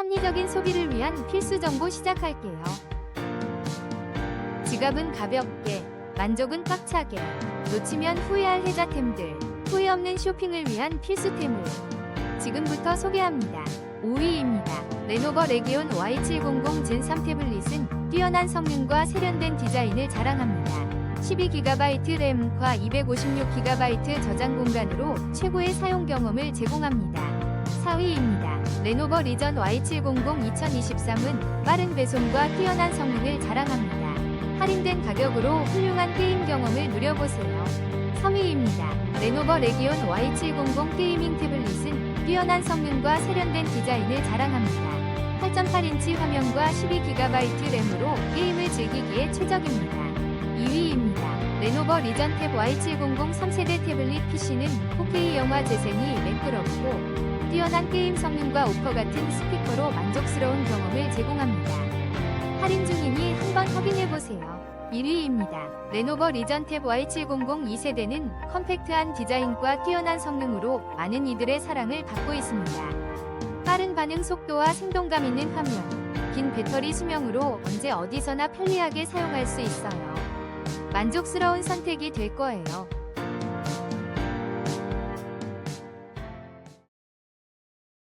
합리적인 소비를 위한 필수 정보 시작할게요. 지갑은 가볍게, 만족은 꽉차게, 놓치면 후회할 혜자템들, 후회 없는 쇼핑을 위한 필수템을 지금부터 소개합니다. 5위입니다. 레노버 레기온 Y700 젠3 태블릿은 뛰어난 성능과 세련된 디자인을 자랑합니다. 12GB 램과 256GB 저장 공간으로 최고의 사용 경험을 제공합니다. 4위입니다. 레노버 리전 Y700 2023은 빠른 배송과 뛰어난 성능을 자랑합니다. 할인된 가격으로 훌륭한 게임 경험을 누려보세요. 3위입니다. 레노버 레기온 Y700 게이밍 태블릿은 뛰어난 성능과 세련된 디자인을 자랑합니다. 8.8인치 화면과 12GB 램으로 게임을 즐기기에 최적입니다. 2위입니다. 레노버 리전 탭 Y700 3세대 태블릿 PC는 4K 영화 재생이 매끄럽고 뛰어난 게임 성능과 오퍼 같은 스피커로 만족스러운 경험을 제공합니다. 할인 중이니 한번 확인해보세요. 1위입니다. 레노버 리전 탭 Y700 2세대는 컴팩트한 디자인과 뛰어난 성능으로 많은 이들의 사랑을 받고 있습니다. 빠른 반응 속도와 생동감 있는 화면, 긴 배터리 수명으로 언제 어디서나 편리하게 사용할 수 있어요. 만족스러운 선택이 될 거예요.